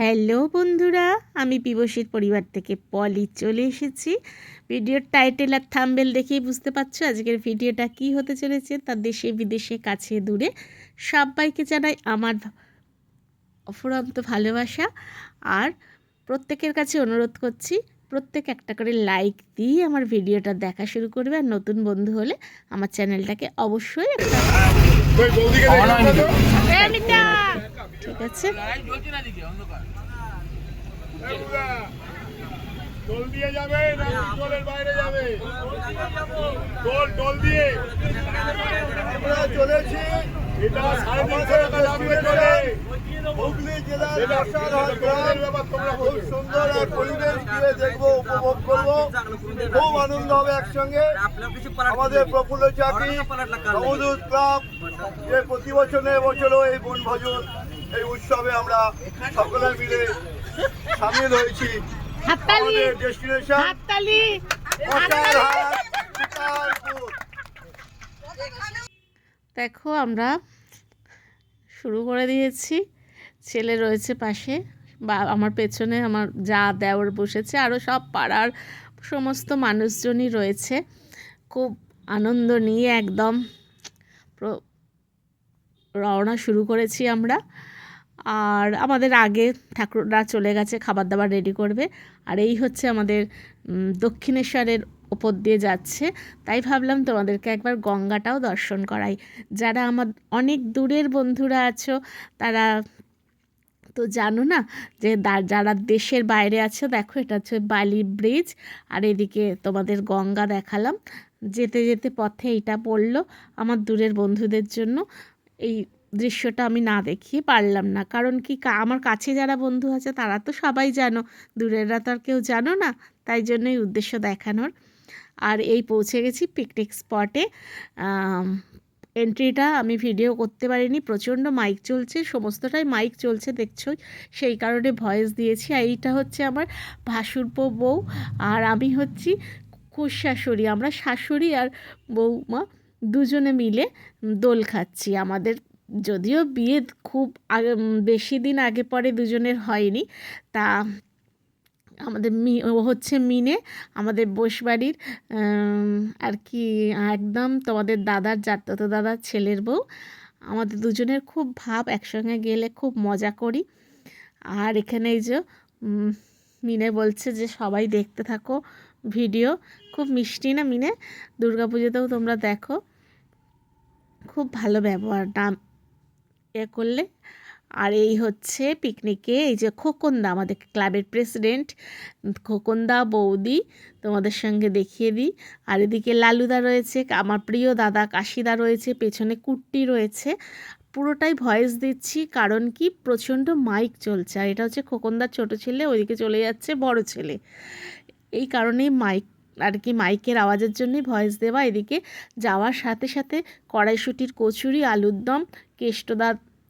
Hello বন্ধুরা আমি পিবসীর পরিবার থেকে পলি চলে এসেছি। ভিডিওর টাইটেল আর থাম্বেল দেখেই বুঝতে পারছ আজকের ভিডিওটা কি হতে চলেছে তা দেশে বিদেশে কাছে দূরে সবাইকে জানাই আমার অফুরন্ত ভালোবাসা। আর প্রত্যেকের কাছে অনুরোধ করছি প্রত্যেক একটা করে লাইক দিয়ে আমার ভিডিওটা দেখা শুরু করবে। আর নতুন বন্ধু হলে আমার চ্যানেলটাকে অবশ্যই ঠিক আছে। টোল দিয়ে যাবে না টোলের বাইরে যাবে? টোল টোল দিয়ে। আমরা চলেছি। এটা সাড়ে তিনশো টাকা লাগবে হুগলি জেলার হাট গ্রাম। খুব সুন্দর পরিবেশ দিয়ে দেখব উপভোগ করব। খুব আনন্দ হবে একসঙ্গে। আমাদের প্রফুল্ল চাকরি সমুদ্র ক্লাব যে প্রতি বছর এবছরও এই বনভোজন এই উৎসবে আমরা সকলে মিলে সামিল হয়েছি হাততালি ডেস্টিনেশন হাততালি দেখো আমরা শুরু করে দিয়েছি। ছেলে রয়েছে পাশে বা আমার পেছনে আমার যা দেওয়ার বসেছে আরও সব পাড়ার সমস্ত মানুষজনই রয়েছে। খুব আনন্দ নিয়ে একদম রওনা শুরু করেছি আমরা। আর আমাদের আগে ঠাকুররা চলে গেছে খাবার দাবার রেডি করবে। আর এই হচ্ছে আমাদের দক্ষিণেশ্বরের ওপর দিয়ে যাচ্ছে। তাই ভাবলাম তোমাদেরকে একবার গঙ্গাটাও দর্শন করাই। যারা আমার অনেক দূরের বন্ধুরা আছো, তারা তো জানো না যে যারা দেশের বাইরে আছো, দেখো এটা হচ্ছে বালি ব্রিজ আর এদিকে তোমাদের গঙ্গা দেখালাম। যেতে যেতে পথে এইটা পড়ল আমার দূরের বন্ধুদের জন্য। এই দৃশ্যটা আমি না দেখিয়ে পারলাম না। কারণ কি আমার কাছে যারা বন্ধু আছে, তারা তো সবাই জানো। দূরেররা তো আর কেউ জানো না, তাই জন্যই উদ্দেশ্য দেখানোর। আর এই পৌঁছে গেছি পিকনিক স্পটে এন্ট্রিটা আমি ভিডিও করতে পারিনি, প্রচণ্ড মাইক চলছে, সমস্তটাই মাইক চলছে দেখছোই সেই কারণে ভয়েস দিয়েছি। আর এইটা হচ্ছে আমার ভাসুরপো বউ, আর আমি হচ্ছি কুশাশুড়ি। আমরা শাশুড়ি আর বৌমা দুজনে মিলে দোল খাচ্ছি। আমাদের যদিও বিয়ে খুব আগে বেশি দিন আগে পরে দুজনের হয়নি। তা আমাদের মি, ও হচ্ছে মিনে, আমাদের বসবাড়ির আর কি, একদম তোমাদের দাদার জাততো দাদার ছেলের বউ। আমাদের দুজনের খুব ভাব, একসঙ্গে গেলে খুব মজা করি। আর এখানে এই যে মিনে বলছে যে, সবাই দেখতে থাকো ভিডিও। খুব মিষ্টি না মিনে? দুর্গাপুজোতেও তোমরা দেখো। খুব ভালো ব্যবহার নাম এ করলে। আর এই হচ্ছে পিকনিকে এই যে খোকনদা, আমাদের ক্লাবের প্রেসিডেন্ট খোকনদা বৌদি, তোমাদের সঙ্গে দেখিয়ে দিই। আর এদিকে লালুদা রয়েছে, আমার প্রিয় দাদা কাশিদা রয়েছে, পেছনে কুট্টি রয়েছে। পুরোটাই ভয়েস দিচ্ছি, কারণ কি? প্রচণ্ড মাইক চলছে। আর এটা হচ্ছে খোকনদার ছোট ছেলে, ওইদিকে চলে যাচ্ছে বড় ছেলে। এই কারণেই মাইক আর কি মাইকের আওয়াজের জন্যই ভয়েস দেওয়া। এদিকে যাওয়ার সাথে সাথে কড়াইশুটির কচুরি আলুর দম কেষ্টদা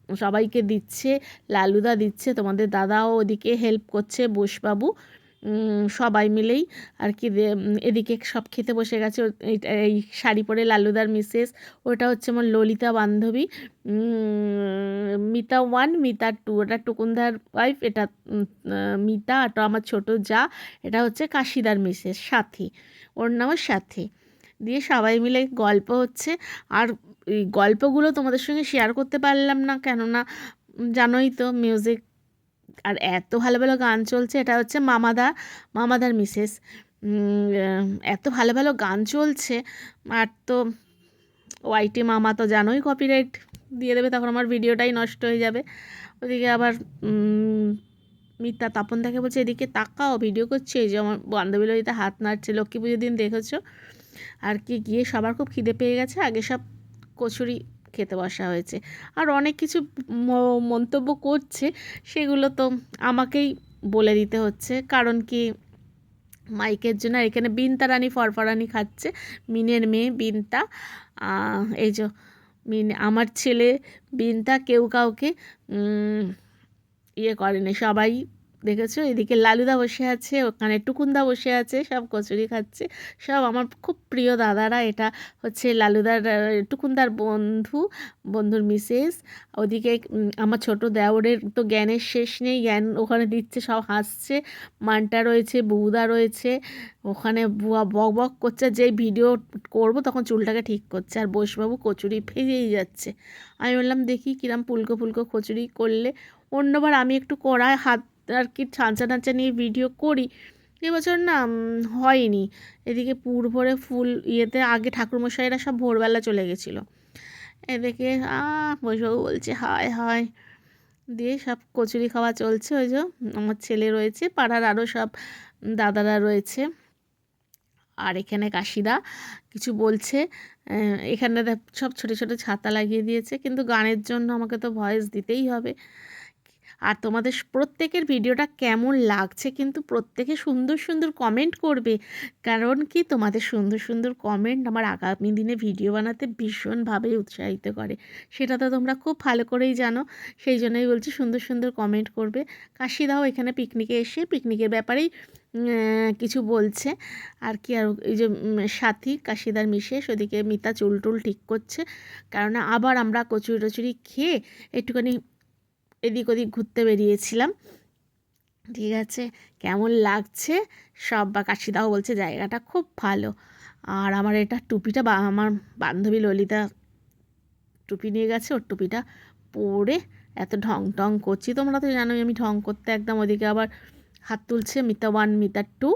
সবাইকে দিচ্ছে, লালুদা দিচ্ছে, তোমাদের দাদাও ওদিকে হেল্প করছে, বোসবাবু সবাই মিলেই আর কি এদিকে সব খেতে বসে গেছে এই শাড়ি পরে লালুদার মিসেস ওটা হচ্ছে আমার ললিতা বান্ধবী মিতা ওয়ান মিতা টু ওটা টুকুনদার ওয়াইফ এটা মিতা, আর আমার ছোট যা, এটা হচ্ছে কাশিদার মিসেস সাথী, ওর নামও সাথী। দিয়ে সবাই মিলে গল্প হচ্ছে। আর এই গল্পগুলো তোমাদের সঙ্গে শেয়ার করতে পারলাম না, কেননা জানোই তো মিউজিক আর এত ভালো ভালো গান চলছে, এটা হচ্ছে মামাদা, মামাদার মিসেস এত ভালো ভালো গান চলছে, আর তো ওয়াইটি মামা তো জানোই কপিরাইট দিয়ে দেবে, তখন আমার ভিডিওটাই নষ্ট হয়ে যাবে। ওদিকে আবার মিথ্যা তাপন তাকে বলছে, এদিকে তাকাও ভিডিও করছে। এই যে আমার বান্ধবী ললিতা হাত নাড়ছে, লক্ষ্মী পুজোর দিন দেখেছ? আর কি গিয়ে সবার খুব খিদে পেয়ে গেছে, আগে সব কচুরি খেতে বসা হয়েছে। আর অনেক কিছু মন্তব্য করছে, সেগুলো তো আমাকেই বলে দিতে হচ্ছে। কারণ কি মাইকের জন্য, আর এখানে বিনতা রানী ফরফরানি খাচ্ছে, মিনের মেয়ে বিনতা। এই যে মিন, আমার ছেলে বিনতা কেউ কাউকে ইয়ে করেনি, সবাই দেখেছ? এদিকে লালুদা বসে আছে, ওখানে টুকুনদা বসে আছে, সব কচুরি খাচ্ছে। সব আমার খুব প্রিয় দাদারা, এটা হচ্ছে লালুদার টুকুনদার বন্ধু, বন্ধুর মিসেস। ওদিকে আমার ছোট দেওরের তো জ্ঞানের শেষ নেই, জ্ঞান ওখানে দিচ্ছে, সব হাসছে। মানটা রয়েছে বউদা রয়েছে। ওখানে বুয়া বক বক করছে, যে ভিডিও করব তখন চুলটাকে ঠিক করছে, আর বসবাবু কচুরি ভেজেই যাচ্ছে। আমি বললাম, দেখি কিরাম ফুলকো ফুলকো কচুরি করলে। অন্যবার আমি একটু কড়ায় হাত আর কি ছাঁচা টাঁচা নিয়ে ভিডিও করি। এবছর না হয়নি। এদিকে পুর ভরে ফুল ইয়েতে আগে ঠাকুরমশাইরা সব ভোরবেলা চলে গেছিল। এদিকে বসবাবু বলছে, হায় হায়! দিয়ে সব কচুরি খাওয়া চলছে। ওই যে আমার ছেলে রয়েছে, পাড়ার আরও সব দাদারা রয়েছে। আর এখানে কাশিদা কিছু বলছে এখানে সব ছোটো ছোটো ছাতা লাগিয়ে দিয়েছে। কিন্তু গানের জন্য আমাকে তো ভয়েস দিতেই হবে। আর তোমাদের প্রত্যেকের ভিডিওটা কেমন লাগছে কিন্তু প্রত্যেকে সুন্দর সুন্দর কমেন্ট করবে। কারণ কি? তোমাদের সুন্দর সুন্দর কমেন্ট আমার আগামী দিনে ভিডিও বানাতে ভীষণভাবে উৎসাহিত করে। সেটা তো তোমরা খুব ভালো করেই জানো। সেই জন্যই বলছি সুন্দর সুন্দর কমেন্ট করবে। কাশিদাও এখানে পিকনিকে এসে পিকনিকের ব্যাপারেই কিছু বলছে। আর কি আর এই যে সাথী, কাশিদার মিশেষ ওদিকে মিতা চুল টুল ঠিক করছে। কারণ আবার আমরা কচুরি টচুরি খেয়ে একটুখানি এদিক ওদিক ঘুরতে বেরিয়েছিলাম। ঠিক আছে? কেমন লাগছে? সব বা কাশিদাও বলছে জায়গাটা খুব ভালো। আর আমার এটা টুপিটা বা, আমার বান্ধবী ললিতা টুপি নিয়ে গেছে, ওর টুপিটা পরে এত ঢং টং করছি। তোমরা তো জানোই আমি ঢং করতে একদম ওদিকে আবার হাত তুলছে মিতা ওয়ান, মিতা টু।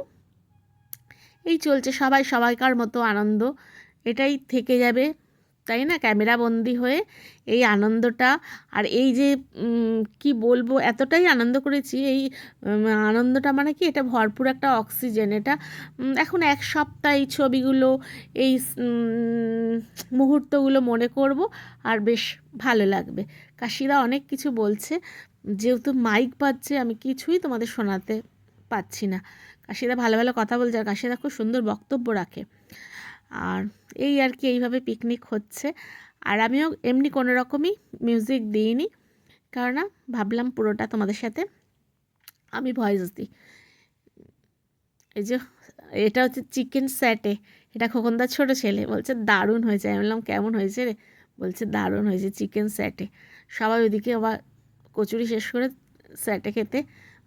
এই চলছে সবাই, সবাইকার মতো আনন্দ। এটাই থেকে যাবে। তাই না? ক্যামেরা বন্দি হয়ে এই আনন্দটা আর এই যে কি বলব, এতটাই আনন্দ করেছি, এই আনন্দটা মানে কি, এটা ভরপুর একটা অক্সিজেন। এটা এখন এক সপ্তাহ এই ছবিগুলো, এই মুহূর্তগুলো মনে করব আর বেশ ভালো লাগবে। কাশিরা অনেক কিছু বলছে, যেহেতু মাইক বাজছে, আমি কিছুই তোমাদের শোনাতে পাচ্ছি না। কাশিরা ভালো ভালো কথা বলছে, আর কাশিদা খুব সুন্দর বক্তব্য রাখে। আর এই আর কি এইভাবে পিকনিক হচ্ছে। আর আমিও এমনি কোনো রকমই মিউজিক দিইনি। কারণ ভাবলাম পুরোটা তোমাদের সাথে আমি ভয়েস দিই। এই যে এটা হচ্ছে চিকেন স্যাটে এটা খোকনদার ছোট ছেলে, বলছে দারুণ হয়েছে। আমি বললাম, কেমন হয়েছে রে? বলছে, দারুণ হয়েছে চিকেন স্যাটে সবাই ওদিকে আবার কচুরি শেষ করে স্যাটে খেতে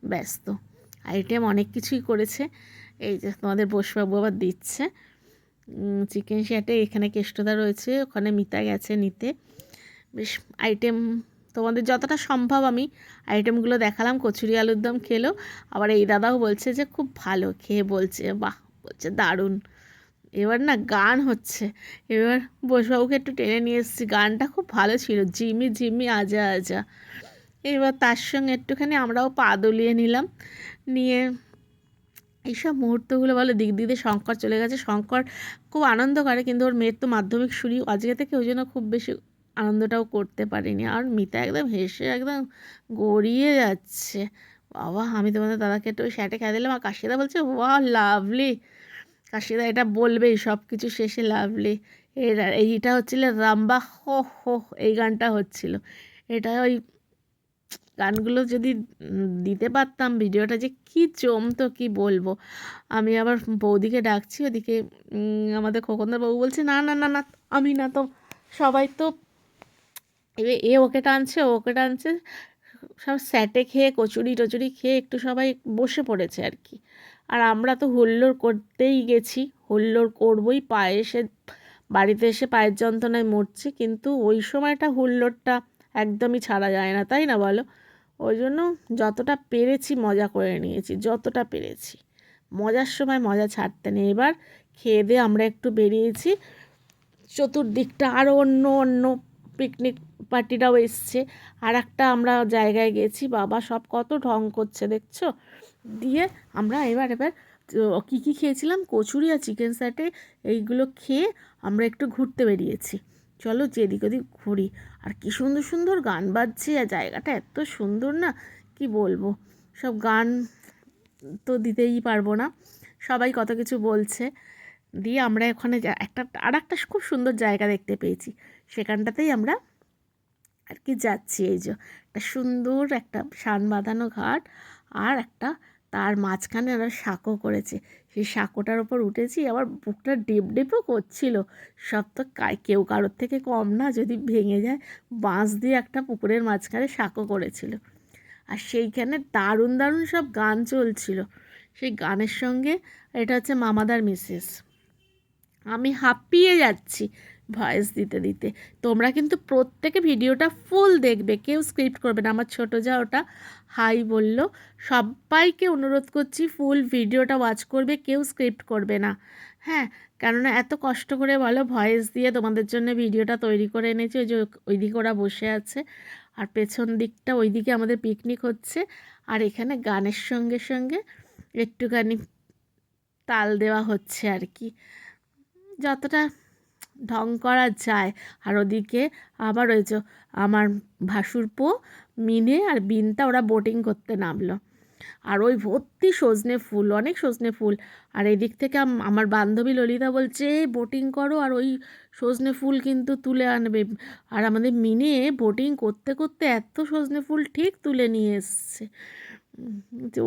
ব্যস্ত। আইটেম অনেক কিছুই করেছে। এই যে তোমাদের বসবাবু আবার দিচ্ছে। চিকেন শ্যাটে এখানে কেষ্টদা রয়েছে, ওখানে মিতা গেছে নিতে। বেশ আইটেম তোমাদের যতটা সম্ভব আমি আইটেমগুলো দেখালাম, কচুরি আলুর দম খেলো। আবার এই দাদাও বলছে যে, খুব ভালো খেয়ে বলছে, বাহ, বলছে দারুণ। এবার না গান হচ্ছে, এবার বসবাবুকে একটু টেনে নিয়ে এসেছি, গানটা খুব ভালো ছিল, জিমি জিমি আজা আজা। এবার তার সঙ্গে একটুখানি আমরাও পা দলিয়ে নিলাম, নিয়ে এইসব মুহূর্তগুলো বলো দিক দিয়ে শঙ্কর চলে গেছে। শঙ্কর খুব আনন্দ করে, কিন্তু ওর মেয়ের তো মাধ্যমিক শুরু। আজকে থেকে ওই জন্য খুব বেশি আনন্দটাও করতে পারিনি। আর মিতা একদম হেসে একদম গড়িয়ে যাচ্ছে। বাবা, আমি তোমাদের দাদাকে একটু শ্যাটে খেয়ে দিলাম আর কাশিদা বলছে ওয়া লাভলি। কাশিদা এটা বলবেই সব কিছু শেষে লাভলি। এর, এইটা হচ্ছিল রাম্বা, হো হো, এই গানটা হচ্ছিল। এটা ওই গানগুলো যদি দিতে পারতাম, ভিডিওটা যে কি জমতো কি বলব। আমি আবার বৌদিকে ডাকছি, ওদিকে আমাদের খোকনদার বাবু বলছে, না না না না, আমি না তো, সবাই তো, এ ওকে টানছে ওকে টানছে, সব স্যাটে খেয়ে, কচুরি টচুরি খেয়ে একটু সবাই বসে পড়েছে আর কি। আর আমরা তো হুল্লোড় করতেই গেছি, হুল্লোড় করবই, পায়ে এসে, বাড়িতে এসে পায়ের যন্ত্রণায় মরছি, কিন্তু ওই সময়টা হুল্লোড়টা একদমই ছাড়া যায় না, তাই না বলো? ওই জন্য যতটা পেরেছি মজা করে নিয়েছি, যতটা পেরেছি। মজার সময় মজা ছাড়তে নেই। এবার খেয়ে দিয়ে আমরা একটু বেরিয়েছি। চতুর্দিকটা আরও অন্য অন্য পিকনিক পার্টিরাও এসছে। আর একটা আমরা জায়গায় গেছি। বাবা সব কত ঢং করছে, দেখছ? দিয়ে আমরা এবার এবার কী কী খেয়েছিলাম? কচুরি আর চিকেন স্যাটে এইগুলো খেয়ে আমরা একটু ঘুরতে বেরিয়েছি। চলো যেদিক ওদিক ঘুরি। আর কি সুন্দর সুন্দর গান বাজছে, আর জায়গাটা এত সুন্দর না, কি বলব? সব গান তো দিতেই পারব না। সবাই কত কিছু বলছে। দিয়ে আমরা ওখানে একটা আর একটা খুব সুন্দর জায়গা দেখতে পেয়েছি। সেখানটাতেই আমরা আর কি যাচ্ছি, এই যে। একটা সুন্দর একটা সান বাঁধানো ঘাট আর একটা তার মাঝখানে ওরা সাঁকো করেছে। সেই সাঁকোটার ওপর উঠেছি, আবার বুকটা ডেপ ডেপও করছিল। সব তো কেউ কারোর থেকে কম না, যদি ভেঙে যায়, বাঁশ দিয়ে একটা পুকুরের মাঝখানে সাঁকো করেছিল। আর সেইখানে দারুণ দারুণ সব গান চলছিল। সেই গানের সঙ্গে, এটা হচ্ছে মামাদার মিসেস। আমি হাঁপিয়ে যাচ্ছি। ভয়েস দিতে দিতে। তোমরা কিন্তু প্রত্যেকে ভিডিওটা ফুল দেখবে, কেউ স্ক্রিপ্ট করবে না। আমার ছোটো যা ওটা হাই বলল, সবাইকে অনুরোধ করছি ফুল ভিডিওটা ওয়াচ করবে, কেউ স্ক্রিপ্ট করবে না। হ্যাঁ কেননা এত কষ্ট করে বলো ভয়েস দিয়ে তোমাদের জন্য ভিডিওটা তৈরি করে এনেছি, ওই যে ওইদিকে ওরা বসে আছে। আর পেছন দিকটা ওইদিকে আমাদের পিকনিক হচ্ছে। আর এখানে গানের সঙ্গে সঙ্গে একটুখানি তাল দেওয়া হচ্ছে আর কি। যতটা ঢং করা যায়। আর ওদিকে আবার ওই যে আমার ভাসুরপো মিনে আর বিনতা ওরা বোটিং করতে নামলো। আর ওই ভর্তি সজনে ফুল, অনেক সজনে ফুল। আর এদিক থেকে আমার বান্ধবী ললিতা বলছে বোটিং করো আর ওই সজনে ফুল কিন্তু তুলে আনবে। আর আমাদের মিনে বোটিং করতে করতে এত সজনে ফুল ঠিক তুলে নিয়ে এসছে।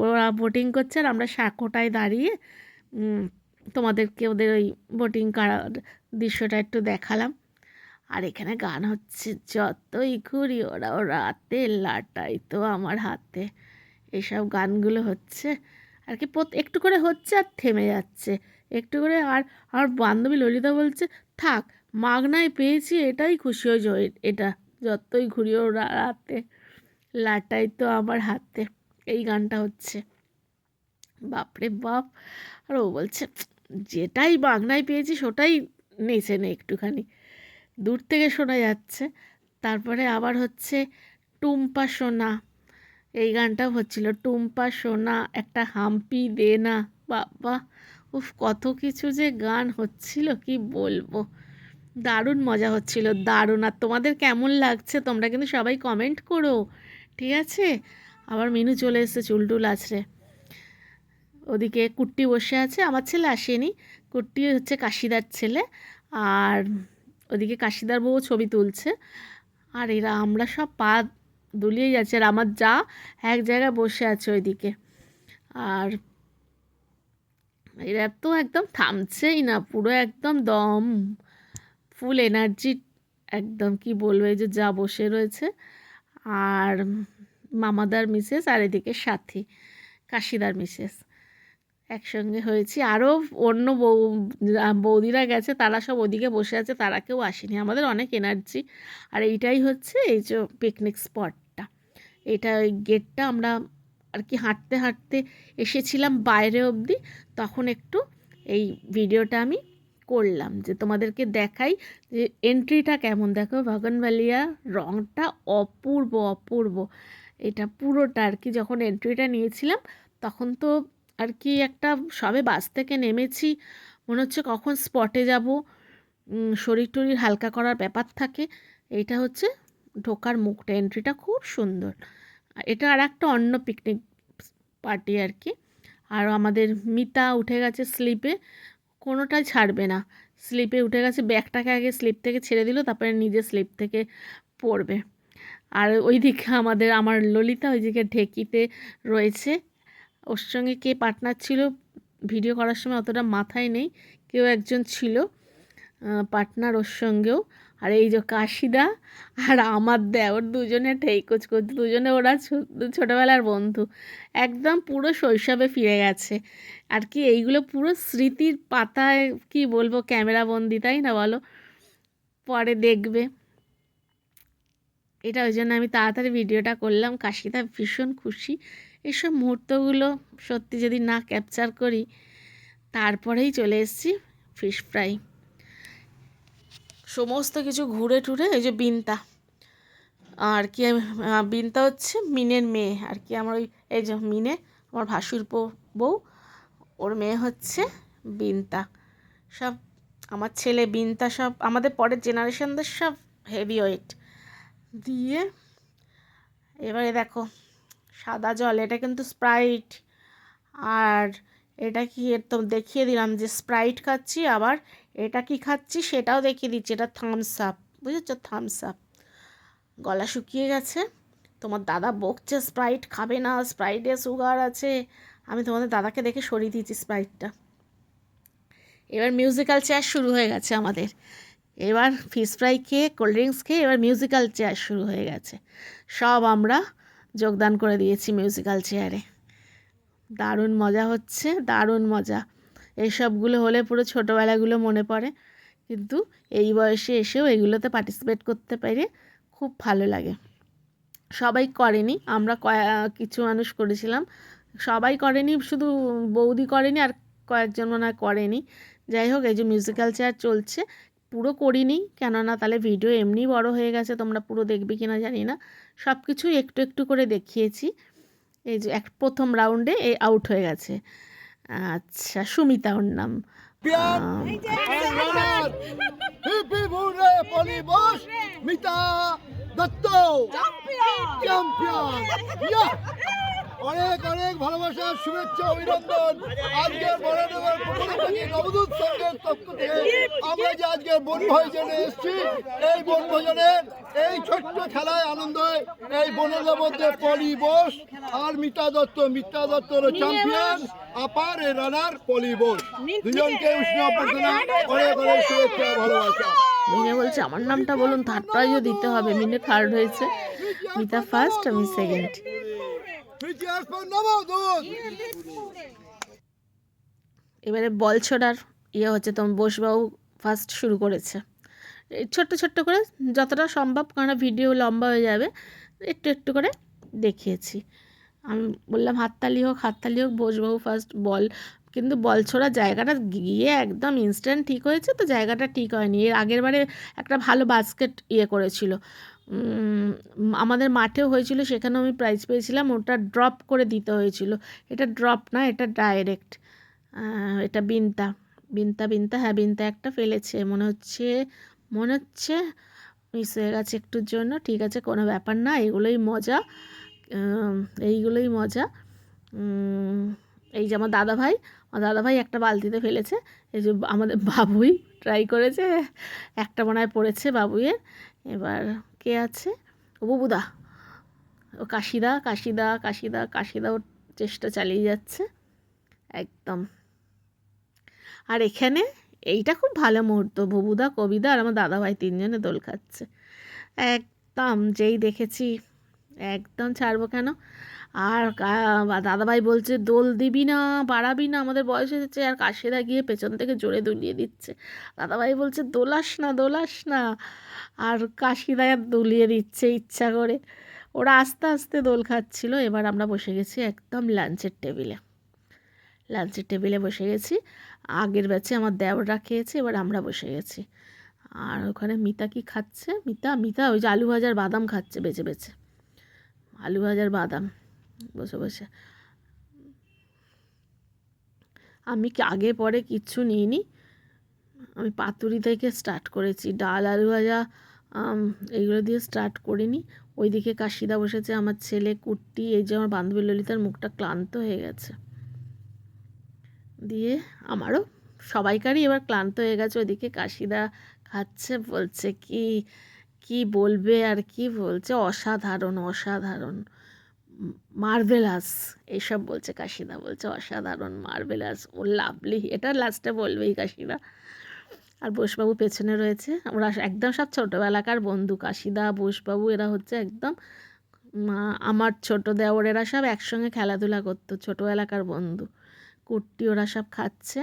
ওরা বোটিং করছে আর আমরা সাঁকোটায় দাঁড়িয়ে তোমাদেরকে ওদের ওই বোটিং করার দৃশ্যটা একটু দেখালাম। আর এখানে গান হচ্ছে, যতই ঘুরি ওরা ও রাতে লাটাই তো আমার হাতে। এইসব গানগুলো হচ্ছে। আর কি একটু করে হচ্ছে আর থেমে যাচ্ছে। একটু করে আর আমার বান্ধবী ললিতা বলছে, থাক, মাগনায় পেয়েছি এটাই খুশি হয়েছে এটা, যতই ঘুরি ওরা রাতে লাটাই তো আমার হাতে। এই গানটা হচ্ছে। বাপরে বাপ। আর ও বলছে যেটাই বাগনায় পেয়েছি, সেটাই নেচে নে একটুখানি। দূর থেকে শোনা যাচ্ছে, তারপরে আবার হচ্ছে টুম্পা সোনা। এই গানটাও হচ্ছিল, টুম্পা সোনা, একটা হাম্পি দে না। বাবা, উফ, কত কিছু যে গান হচ্ছিল, কি বলব। দারুণ মজা হচ্ছিল, দারুণ। আর তোমাদের কেমন লাগছে, তোমরা কিন্তু সবাই কমেন্ট করো, ঠিক আছে? আবার মিনু চলে এসেছে চুলটুল আছড়ে ওদিকে কুট্টি বসে আছে, আমার ছেলে আসেনি। কুট্টি হচ্ছে কাশিদার ছেলে আর ওদিকে কাশিদার বউ ছবি তুলছে। আর এরা, আমরা সব পা দুলিয়ে যাচ্ছে আর আমার যা এক জায়গায় বসে আছে ওইদিকে। আর এরা তো একদম থামছেই না, পুরো একদম দম ফুল এনার্জি একদম কি বলব, এই যে যা বসে রয়েছে। আর মামাদার মিসেস আর এদিকে সাথী, কাশিদার মিসেস একসঙ্গে হয়েছি। আরও অন্য বউ বৌদিরা গেছে, তারা সব ওদিকে বসে আছে, তারা কেউ আসেনি। আমাদের অনেক এনার্জি আর এইটাই হচ্ছে এই যে পিকনিক স্পটটা এটা ওই গেটটা আমরা আর কি হাঁটতে হাঁটতে এসেছিলাম বাইরে অবধি। তখন একটু এই ভিডিওটা আমি করলাম যে তোমাদেরকে দেখাই যে এন্ট্রিটা কেমন। দেখো ভগনভালিয়া রঙটা অপূর্ব অপূর্ব। এটা পুরোটা আর কি যখন এন্ট্রিটা নিয়েছিলাম, তখন তো আর কি একটা সবে বাস থেকে নেমেছি, মনে হচ্ছে কখন স্পটে যাব। শরীর টরির হালকা করার ব্যাপার থাকে। এইটা হচ্ছে ঢোকার মুখটা এন্ট্রিটা খুব সুন্দর। এটা আর একটা অন্য পিকনিক পার্টি আর কি। আর আমাদের মিতা উঠে গেছে স্লিপে কোনোটাই ছাড়বে না। স্লিপে উঠে গেছে, ব্যাগটাকে আগে স্লিপ থেকে ছেড়ে দিল, তারপরে নিজে স্লিপ থেকে পড়বে। আর ওইদিকে আমাদের, আমার ললিতা ওইদিকে ঢেকিতে রয়েছে। ওর সঙ্গে কে পার্টনার ছিল ভিডিও করার সময় অতটা মাথায় নেই, কেউ একজন ছিল পার্টনার ওর সঙ্গেও। আর এই যে কাশিদা আর আমার দেওর দুজনে ঠেইকোচ করছে দুজনে ওরা ছোটোবেলার বন্ধু। একদম পুরো শৈশবে ফিরে গেছে। আর কি এইগুলো পুরো স্মৃতির পাতায়, কি বলব ক্যামেরা বন্দি, তাই না বলো? পরে দেখবে। এটা ওই জন্য আমি তাড়াতাড়ি ভিডিওটা করলাম। কাশিদা ভীষণ খুশি। এসব মুহূর্তগুলো সত্যি যদি না ক্যাপচার করি, তারপরেই চলে এসেছি ফিশ ফ্রাই সমস্ত কিছু ঘুরে টুরে এই যে বিনতা। আর কি বিনতা হচ্ছে মিনের মেয়ে। আর কি, আমার ওই, এই যে মিনে, আমার ভাসুর বউ ওর মেয়ে হচ্ছে বিনতা। সব আমার ছেলে বিনতা, সব আমাদের পরের জেনারেশনদের সব হেভি ওয়েট দিয়ে, এবারে দেখো সাদা জল, এটা কিন্তু স্প্রাইট আর এটা কি তো দেখিয়ে দিলাম যে স্প্রাইট খাচ্ছি, আবার এটা কি খাচ্ছি সেটাও দেখিয়ে দিচ্ছি, এটা থামস আপ বুঝেছ? থামস আপ গলা শুকিয়ে গেছে। তোমার দাদা বকছে স্প্রাইট খাবে না স্প্রাইটে সুগার আছে। আমি তোমাদের দাদাকে দেখে সরিয়ে দিয়েছি স্প্রাইটটা এবার মিউজিক্যাল চেয়ার শুরু হয়ে গেছে আমাদের। এবার ফিশ ফ্রাই খেয়ে কোল্ড ড্রিঙ্কস খেয়ে, এবার মিউজিক্যাল চেয়ার শুরু হয়ে গেছে। সব আমরা যোগদান করে দিয়েছি মিউজিক্যাল চেয়ারে দারুণ মজা হচ্ছে, দারুণ মজা। এইসবগুলো হলে পুরো ছোটোবেলাগুলো মনে পড়ে, কিন্তু এই বয়সে এসেও এগুলোতে পার্টিসিপেট করতে পেরে খুব ভালো লাগে। সবাই করেনি, আমরা কিছু মানুষ করেছিলাম। সবাই করেনি, শুধু বৌদি করেনি আর কয়েকজন মনে করেনি। যাই হোক, এই যে মিউজিক্যাল চেয়ার চলছে পুরো করিনি। কেননা তাহলে ভিডিও এমনি বড় হয়ে গেছে তোমরা পুরো দেখবে কি না জানি না। সব কিছুই একটু একটু করে দেখিয়েছি। এই যে এক প্রথম রাউন্ডে এই আউট হয়ে গেছে। আচ্ছা সুমিতা ওর নাম। Champion! And runner. অনেক অনেক ভালোবাসা, শুভেচ্ছা, অভিনন্দন। আজকের পৌরসভাকে নবদূত সংঘের পক্ষ থেকে আমরা যে আজকে বনভোজনে এসেছি, এই বনভোজনের এই ছোট্ট খেলায় আনন্দ হয় এই বনের মধ্যে পলি বোস আর Mita Dutta Mita Dutta champion upper runner Poly Bose. দুজনকে উষ্ণ অভ্যর্থনা, অনেক অনেক শুভেচ্ছা, ভালোবাসা। মিনে বলছে, আমার নামটা বলুন থার্ড প্রাইজও দিতে হবে। মিনে থার্ড হয়েছে। মিতা ফার্স্ট আমি সেকেন্ড এবারে বল ছোড়ার ইয়ে হচ্ছে, তোমার বসবাবু ফার্স্ট শুরু করেছে। ছোট্ট ছোট্ট করে যতটা সম্ভব, কারণ ভিডিও লম্বা হয়ে যাবে, একটু একটু করে দেখিয়েছি। আমি বললাম, হাততালি হোক হাততালি হোক, বসবাবু ফার্স্ট বল। কিন্তু বল ছোড়ার জায়গাটা গিয়ে একদম ইনস্ট্যান্ট ঠিক হয়েছে, তো জায়গাটা ঠিক হয়নি। এর আগের বারে একটা ভালো বাস্কেট ইয়ে করেছিল। আমাদের মাঠেও হয়েছিল, সেখানেও আমি প্রাইজ পেয়েছিলাম, ওটা ড্রপ করে দিতে হয়েছিল। এটা ড্রপ না, এটা ডাইরেক্ট এটা বিনতা বিনতা বিনতা হ্যাঁ বিনতা একটা ফেলেছে। মনে হচ্ছে মনে হচ্ছে মিস হয়ে গেছে একটুর জন্য, ঠিক আছে, কোনো ব্যাপার না, এগুলোই মজা। এইগুলোই মজা। এই যে আমার দাদা ভাই আমার দাদা ভাই একটা বালতিতে ফেলেছে। এই যে আমাদের বাবুই ট্রাই করেছে, একটা মনে হয় পড়েছে বাবুইয়ের। এবার কে আছে? বুবুদা। ও কাশিদা কাশিদা কাশিদা কাশিদা ওর চেষ্টা চালিয়ে যাচ্ছে। একদম। আর এখানে এইটা খুব ভালো মুহূর্ত, ববুদা, কবিদা আর আমার দাদাভাই তিনজনে দোল খাচ্ছে। একদম যেই দেখেছি, একদম ছাড়বো কেন? আর দাদাভাই বলছে, দোল দিবি না, বাড়াবি না, আমাদের বয়স হয়েছে। আর কাশেদা গিয়ে পেছন থেকে জোরে দুলিয়ে দিচ্ছে। দাদাভাই বলছে, দোলাস না দোলাস না। আর কাশিদা দুলিয়ে দিচ্ছে ইচ্ছা করে। ওরা আস্তে আস্তে দোল খাচ্ছিল। এবার আমরা বসে গেছি একদম লাঞ্চের টেবিলে। লাঞ্চের টেবিলে বসে গেছি। আগের ব্যাচে আমার দেওররা খেয়েছে, এবার আমরা বসে গেছি। আর ওখানে মিতা কি খাচ্ছে? মিতা মিতা, ওই যে আলু ভাজার বাদাম খাচ্ছে বেছে বেছে। আলু ভাজার বাদাম। বসে বসে। আমি আগে পরে কিচ্ছু নিইনি? আমি পাতুরি থেকে স্টার্ট করেছি। ডাল, আলু ভাজা এইগুলো দিয়ে স্টার্ট করিনি। ওইদিকে কাশিদা বসেছে, আমার ছেলে, কুট্টি, এই যে আমার বান্ধবী ললিতার মুখটা ক্লান্ত হয়ে গেছে। দিয়ে আমারও সবাইকারই এবার ক্লান্ত হয়ে গেছে। ওইদিকে কাশিদা খাচ্ছে, বলছে, কি কি বলবে আর কি বলছে? অসাধারণ অসাধারণ। মার্ভেলাস এইসব বলছে কাশিদা বলছে অসাধারণ মার্ভেলাস, ও লাভলি, এটা লাস্টে বলবেই কাশিদা আর বোসবাবু পেছনে রয়েছে ওরা একদম সব ছোটোবেলাকার বন্ধু কাশিদা বোসবাবু, এরা হচ্ছে একদম আমার ছোট দেওরেরা সব একসঙ্গে খেলাধুলা করতো ছোটো এলাকার বন্ধু কুর্তি ওরা সব খাচ্ছে,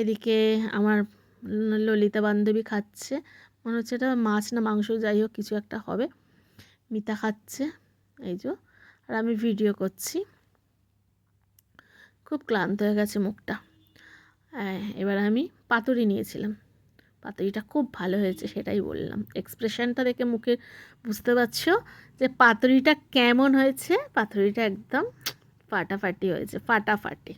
এদিকে আমার ললিতা বান্ধবী খাচ্ছে, মনে হচ্ছে এটা মাছ না মাংস, যাই হোক, কিছু একটা হবে, মিতা খাচ্ছে, এই যে আর আমি ভিডিও করছি। খুব ক্লান্ত হয়ে গেছে মুখটা। হ্যাঁ এবার আমি পাতুরি নিয়েছিলাম। পাতুরিটা খুব ভালো হয়েছে সেটাই বললাম। এক্সপ্রেশনটা দেখে মুখে বুঝতে পারছ যে পাতুরিটা কেমন হয়েছে? পাতুরিটা একদম ফাটাফাটি হয়েছে, ফাটাফাটি।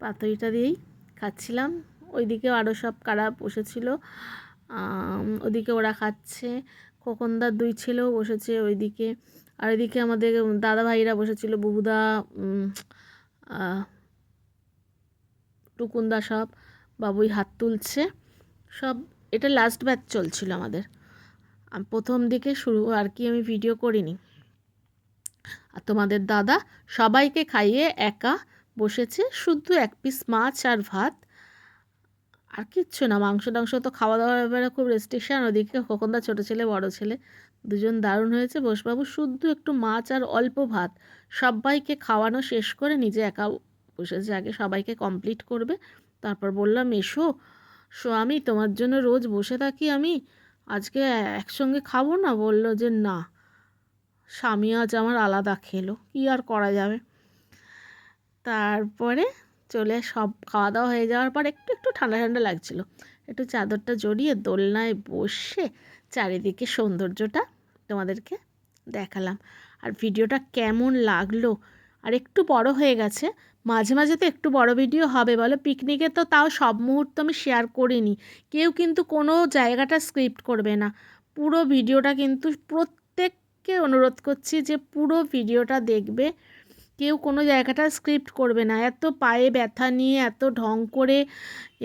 পাতুরিটা দিয়েই খাচ্ছিলাম। ওইদিকে আরও সব কারা বসেছিল। ওদিকে ওরা খাচ্ছে। খোকনদার দুই ছেলেও বসেছে ওইদিকে। আর এদিকে আমাদের দাদা ভাইরা বসেছিল, বুবুদা টুকুনদা সব, বাবুই হাত তুলছে। সব, এটা লাস্ট ব্যাচ চলছিল আমাদের। প্রথম দিকে শুরু, আর কি আমি ভিডিও করিনি। আর তোমাদের দাদা সবাইকে খাইয়ে একা বসেছে, শুধু এক পিস মাছ আর ভাত। আর কিচ্ছু না মাংস টাংস তো খাওয়া দাওয়ার ব্যাপারে খুব রেস্ট্রিকশান ওদিকে খোকনদা ছোটো ছেলে, বড় ছেলে। দুজন দারুণ হয়েছে। বোসবাবু, শুদ্ধ একটু মাছ আর অল্প ভাত। সবাইকে খাওয়ানো শেষ করে নিজে একা বসেছে। আগে সবাইকে কমপ্লিট করবে। তারপর বললাম, এসো। সো আমি তোমার জন্য রোজ বসে থাকি আমি। আজকে একসঙ্গে খাব না? বলল যে, না। স্বামী আজ আমার আলাদা খেলো। কী আর করা যাবে? তারপরে চলে সব খাওয়া দাওয়া হয়ে যাওয়ার পর একটু একটু ঠান্ডা ঠান্ডা লাগছিল। একটু চাদরটা জড়িয়ে দোলনায় বসে চারিদিকে সৌন্দর্যটা তোমাদেরকে দেখালাম। আর ভিডিওটা কেমন লাগল? আর একটু বড় হয়ে গেছে। মাঝে মাঝে তো একটু বড় ভিডিও হবে, বলো। পিকনিকে তো তাও সব মুহূর্ত আমি শেয়ার করিনি। কেউ কিন্তু কোনো জায়গাটা স্ক্রিপ্ট করবে না। পুরো ভিডিওটা কিন্তু প্রত্যেককে অনুরোধ করছি যে পুরো ভিডিওটা দেখবে। কেউ কোনো জায়গাটা স্ক্রিপ্ট করবে না। এত পায়ে ব্যথা নিয়ে এত ঢং করে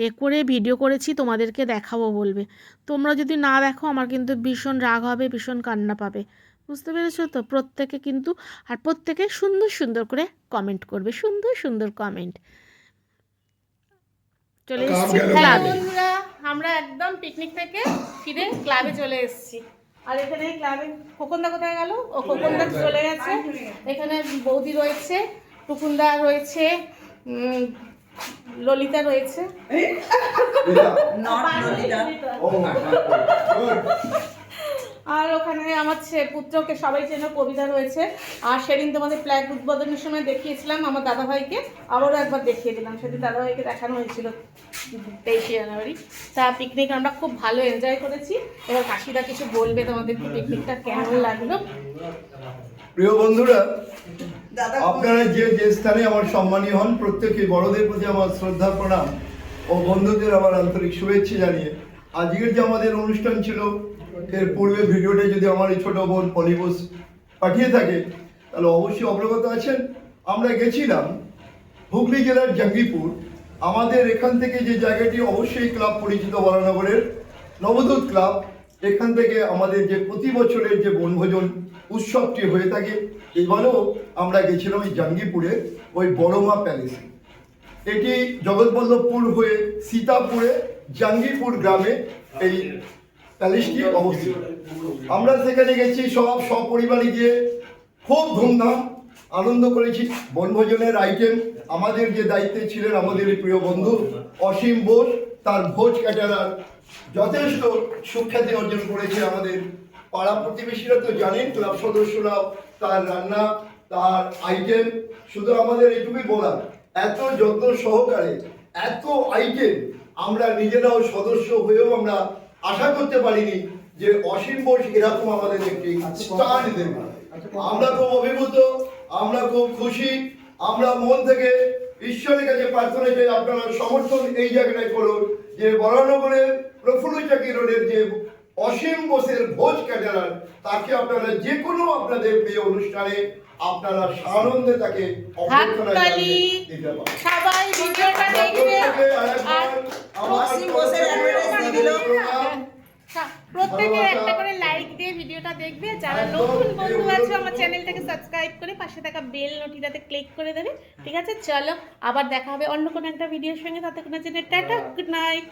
এ করে ভিডিও করেছি তোমাদেরকে দেখাবো বলবে। তোমরা যদি না দেখো আমার কিন্তু ভীষণ রাগ হবে ভীষণ কান্না পাবে। বুঝতে পেরেছ তো? প্রত্যেকে কিন্তু আর প্রত্যেকে সুন্দর সুন্দর করে কমেন্ট করবে। সুন্দর সুন্দর কমেন্ট চলে এসেছি ক্লাবে আমরা একদম পিকনিক থেকে ফিরে ক্লাবে চলে এসেছি। আর এখানে ক্লাবে খোকনদা কোথায় গেল? ও খোকনদা চলে গেছে। এখানে বৌদি রয়েছে টুকুনদা রয়েছে ললিতা রয়েছে। আর ওখানে আমার ছে- পুত্রকে সবাই চেনে কবিতা রয়েছে। আর সেদিন তোমাদের ফ্ল্যাগ উদ্বোধনের সময় দেখিয়েছিলাম আমার দাদাভাইকে আবারও একবার দেখিয়ে দিলাম। সেদিন দাদাভাইকে দেখানো হয়েছিল। তেইশে জানুয়ারি তা পিকনিক আমরা খুব ভালো এনজয় করেছি। এবার কাশিরা কিছু বলবে তোমাদের পিকনিকটা কেমন লাগল? প্রিয় বন্ধুরা আপনারা যে যে স্থানে আমার সম্মানীয় হন প্রত্যেকে বড়দের প্রতি আমার শ্রদ্ধা প্রণাম ও বন্ধুদের আমার আন্তরিক শুভেচ্ছা জানিয়ে আজকের যে আমাদের অনুষ্ঠান ছিল এর পূর্বে ভিডিওটা যদি আমার এই ছোট বোন পলিবোস পাঠিয়ে থাকে তাহলে অবশ্যই অবগত আছেন। আমরা গেছিলাম হুগলি জেলার জঙ্গিপুর। আমাদের এখান থেকে যে জায়গাটি অবশ্যই ক্লাব পরিচিত বরানগরের নবদূত ক্লাব, এখান থেকে আমাদের যে প্রতি বছরের যে বনভোজন উৎসবটি হয়ে থাকে, এবারেও আমরা গেছিলাম ওই জাঙ্গিপুরে, ওই বড়মা প্যালেসে। এটি জগৎবল্লভপুর হয়ে সীতাপুরে জাঙ্গিপুর গ্রামে এই প্যালেসটি অবস্থিত। আমরা সেখানে গেছি সব সপরিবারে গিয়ে, খুব ধুমধাম আনন্দ করেছি। বনভোজনের আইটেম আমাদের যে দায়িত্বে ছিলেন আমাদের প্রিয় বন্ধু অসীম বোস তার ভোজ ক্যাটারার যথেষ্ট সুখ্যাতি অর্জন করেছে আমাদের পাড়া প্রতিবেশীরা তো জানেন ক্লাব সদস্যরাও তার রান্না তার আইটেম শুধু আমাদের এটুকুই বলার এত যত্ন সহকারে এত আইটেম আমরা নিজেরাও সদস্য হয়েও আমরা আশা করতে পারিনি যে অসীম বোস এরকম আমাদের একটি স্টার দেবে আমরা খুব অভিভূত আমরা খুব খুশি আমরা মন থেকে ঈশ্বরের কাছে প্রার্থনা চাই আপনারা সমর্থন এই জায়গাটায় করুন যে বরানগরের প্রফুল্ল চাকি রোডের যে অসীম বোসের ভোজ ক্যাটারার তাকে আপনারা যে কোনো আপনাদের প্রিয় অনুষ্ঠানে আপনারা সানন্দে তাকে সবাই ভিডিওটা দেখবে আর অসীম বোসের দিয়ে দিল। হ্যাঁ, প্রত্যেকে একটা করে লাইক দিয়ে ভিডিওটা দেখবে। যারা নতুন বন্ধু আছে আমার চ্যানেলটাকে সাবস্ক্রাইব করে পাশে থাকা বেল নোটিটাতে ক্লিক করে দেবে ঠিক আছে? চলো আবার দেখা হবে অন্য কোনো একটা ভিডিওর সঙ্গে। ততক্ষণের জন্য টাটা গুড নাইট